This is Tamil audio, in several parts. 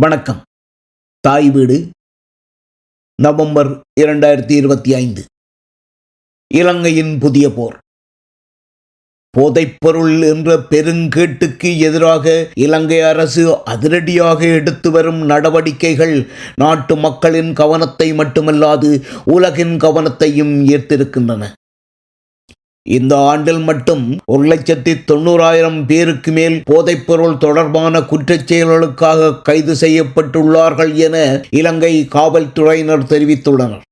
வணக்கம். தாய் வீடு நவம்பர் இரண்டாயிரத்தி இருபத்தி ஐந்து. இலங்கையின் புதிய போர். போதைப்பொருள் என்ற பெருங்கேட்டுக்கு எதிராக இலங்கை அரசு அதிரடியாக எடுத்து வரும் நடவடிக்கைகள் நாட்டு மக்களின் கவனத்தை மட்டுமல்லாது உலகின் கவனத்தையும் ஈர்த்திருக்கின்றன. இந்த ஆண்டில் மட்டும் ஒரு லட்சத்தி தொண்ணூறாயிரம் பேருக்கு மேல் போதைப்பொருள் தொடர்பான குற்றச் செயல்களுக்காக கைது செய்யப்பட்டுள்ளார்கள் என இலங்கை காவல்துறையினர் தெரிவித்துள்ளனர்.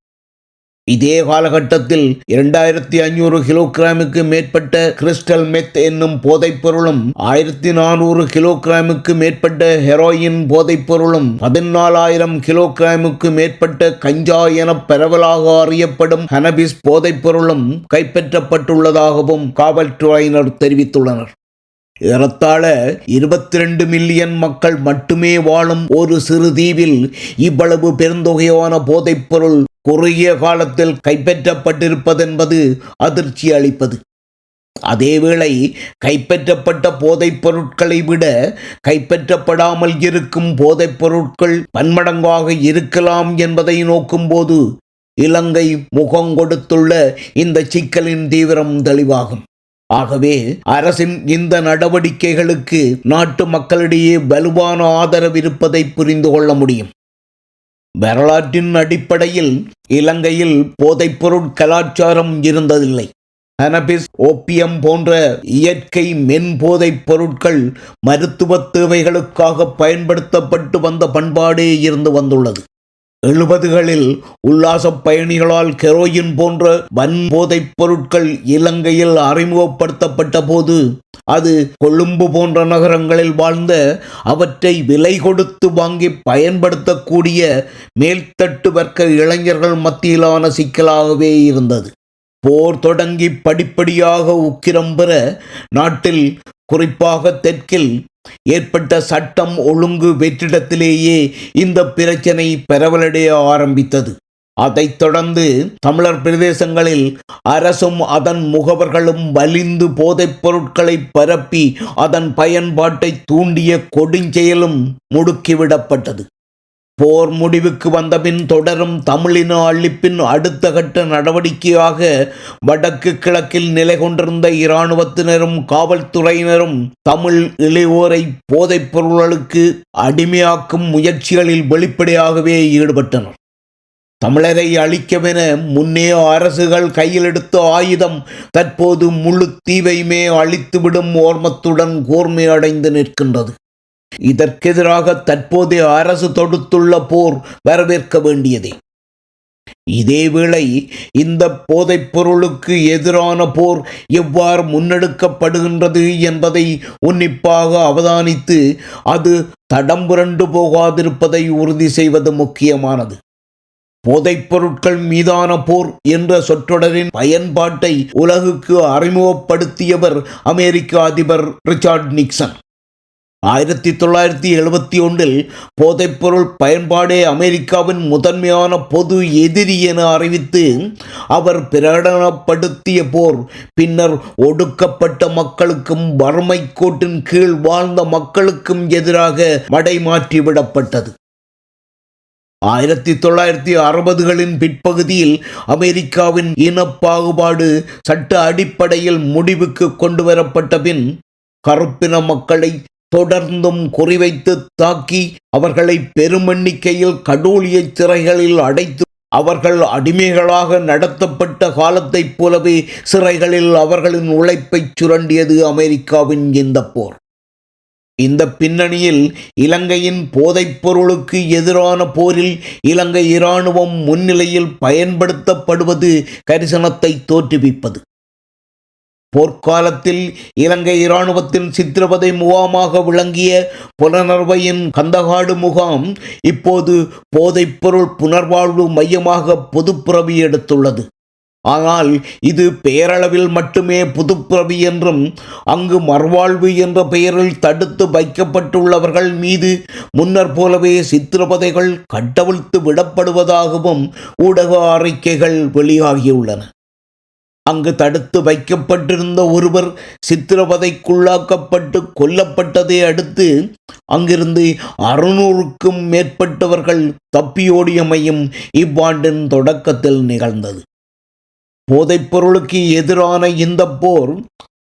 இதே காலகட்டத்தில் இரண்டாயிரத்தி ஐநூறு கிலோகிராமுக்கு மேற்பட்ட கிறிஸ்டல் மெத் என்னும் போதைப்பொருளும் ஆயிரத்தி நானூறு கிலோகிராமுக்கு மேற்பட்ட ஹெரோயின் போதைப்பொருளும் பதினாலாயிரம் கிலோகிராமுக்கு மேற்பட்ட கஞ்சா என பரவலாக அறியப்படும் ஹனபிஸ் போதைப்பொருளும் கைப்பற்றப்பட்டுள்ளதாகவும் காவல்துறையினர் தெரிவித்துள்ளனர். ஏறத்தாழ இருபத்தி ரெண்டு மில்லியன் மக்கள் மட்டுமே வாழும் ஒரு சிறு தீவில் இவ்வளவு பெருந்தொகையான போதைப்பொருள் குறுகிய காலத்தில் கைப்பற்றப்பட்டிருப்பதென்பது அதிர்ச்சி அளிப்பது. அதேவேளை கைப்பற்றப்பட்ட போதைப் பொருட்களை விட கைப்பற்றப்படாமல் இருக்கும் போதைப் பொருட்கள் பன்மடங்காக இருக்கலாம் என்பதை நோக்கும்போது இலங்கை முகம் கொடுத்துள்ள இந்த சிக்கலின் தீவிரம் தெளிவாகும். ஆகவே அரசின் இந்த நடவடிக்கைகளுக்கு நாட்டு மக்களிடையே வலுவான ஆதரவு இருப்பதை புரிந்து கொள்ள முடியும். வரலாற்றின் அடிப்படையில் இலங்கையில் போதைப்பொருள் கலாச்சாரம் இருந்ததில்லை. ஹனபிஸ் ஓப்பியம் போன்ற இயற்கை மென்போதைப் பொருட்கள் மருத்துவ தேவைகளுக்காக பயன்படுத்தப்பட்டு வந்த பண்பாடே இருந்து வந்துள்ளது. எழுபதுகளில் உல்லாச பயணிகளால் கெரோயின் போன்ற வன்போதைப் பொருட்கள் இலங்கையில் அறிமுகப்படுத்தப்பட்ட போது அது கொழும்பு போன்ற நகரங்களில் வாழ்ந்த அவற்றை விலை கொடுத்து வாங்கி பயன்படுத்தக்கூடிய மேல்தட்டு வர்க்க இளைஞர்கள் மத்தியிலான சிக்கலாகவே இருந்தது. போர் தொடங்கி படிப்படியாக உக்கிரம் பெற நாட்டில் குறிப்பாக தெற்கில் ஏற்பட்ட சட்டம் ஒழுங்கு வெற்றிடத்திலேயே இந்த பிரச்சனை பரவலடைய ஆரம்பித்தது. அதைத் தொடர்ந்து தமிழர் பிரதேசங்களில் அரசும் அதன் முகவர்களும் வலிந்து போதைப் பொருட்களை பரப்பி அதன் பயன்பாட்டை தூண்டிய கொடுஞ்செயலும் முடுக்கிவிடப்பட்டது. போர் முடிவுக்கு வந்தபின் தொடரும் தமிழின அழிப்பின் அடுத்த கட்ட நடவடிக்கையாக வடக்கு கிழக்கில் நிலை கொண்டிருந்த இராணுவத்தினரும் காவல்துறையினரும் தமிழ் இளையோரை போதைப் பொருள்களுக்கு அடிமையாக்கும் முயற்சிகளில் வெளிப்படையாகவே ஈடுபட்டனர். தமிழரை அழிக்கவென முன்னே அரசுகள் கையில் எடுத்த ஆயுதம் தற்போது முழு தீவையுமே அழித்துவிடும் ஓர்மத்துடன் கூர்மையடைந்து நிற்கின்றது. இதற்கெதிராக தற்போதைய அரசு தொடுத்துள்ள போர் வரவேற்க வேண்டியதே. இதேவேளை இந்த போதைப் பொருளுக்கு எதிரான போர் எவ்வாறு முன்னெடுக்கப்படுகின்றது என்பதை உன்னிப்பாக அவதானித்து அது தடம் புரண்டு போகாதிருப்பதை உறுதி செய்வது முக்கியமானது. போதைப் பொருட்கள் மீதான போர் என்ற சொற்றொடரின் பயன்பாட்டை உலகுக்கு அறிமுகப்படுத்தியவர் அமெரிக்க அதிபர் ரிச்சார்ட் நிக்சன். ஆயிரத்தி தொள்ளாயிரத்தி எழுபத்தி ஒன்றில் போதைப்பொருள் பயன்பாடே அமெரிக்காவின் முதன்மையான பொது எதிரி என அறிவித்து அவர் பிரகடனப்படுத்திய போர் பின்னர் ஒடுக்கப்பட்ட மக்களுக்கும் வறுமை கோட்டின் கீழ் வாழ்ந்த மக்களுக்கும் எதிராக மடைமாற்றிவிடப்பட்டது. ஆயிரத்தி தொள்ளாயிரத்தி அறுபதுகளின் பிற்பகுதியில் அமெரிக்காவின் இனப்பாகுபாடு சட்ட அடிப்படையில் முடிவுக்கு கொண்டு வரப்பட்ட பின் கருப்பின மக்களை தொடர்ந்தும் குறிவைத்து தாக்கி அவர்களை பெருமெண்ணிக்கையில் கடூழிய சிறைகளில் அடைத்து அவர்கள் அடிமைகளாக நடத்தப்பட்ட காலத்தைப் போலவே சிறைகளில் அவர்களின் உழைப்பைச் சுரண்டியது அமெரிக்காவின் இந்த போர். இந்த பின்னணியில் இலங்கையின் போதைப்பொருளுக்கு எதிரான போரில் இலங்கை இராணுவம் முன்னிலையில் பயன்படுத்தப்படுவது கரிசனத்தை தோற்றுவிப்பது. போர்க்காலத்தில் இலங்கை இராணுவத்தின் சித்திரவதை முகாமாக விளங்கிய புலனர்வையின் கந்தகாடு முகாம் இப்போது போதைப்பொருள் புனர்வாழ்வு மையமாக பொதுப்புறவி எடுத்துள்ளது. ஆனால் இது பெயரளவில் மட்டுமே புதுப்பிறவி என்றும் அங்கு மறுவாழ்வு என்ற பெயரில் தடுத்து வைக்கப்பட்டுள்ளவர்கள் மீது முன்னர் போலவே சித்திரபதைகள் கட்டவிழ்த்து விடப்படுவதாகவும் ஊடக அறிக்கைகள் வெளியாகியுள்ளன. அங்கு தடுத்து வைக்கப்பட்டிருந்த ஒருவர் சித்திரவதைக்குள்ளாக்கப்பட்டு கொல்லப்பட்டதை அடுத்து அங்கிருந்து அறுநூறுக்கும் மேற்பட்டவர்கள் தப்பியோடியமையும் இவ்வாண்டின் தொடக்கத்தில் நிகழ்ந்தது. போதைப்பொருளுக்கு எதிரான இந்த போர்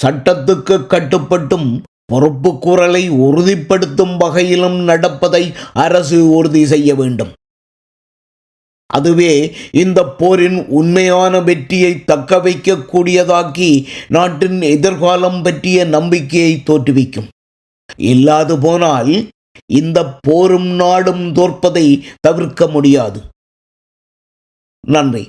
சட்டத்துக்கு கட்டுப்பட்டும் பொறுப்பு குரலை உறுதிப்படுத்தும் வகையிலும் நடப்பதை அரசு உறுதி செய்ய வேண்டும். அதுவே இந்த போரின் உண்மையான வெற்றியை தக்க வைக்கக்கூடியதாக்கி நாட்டின் எதிர்காலம் பற்றிய நம்பிக்கையை தோற்றுவிக்கும். இல்லாது போனால் இந்த போரும் நாடும் தோற்பதை தவிர்க்க முடியாது. நன்றி.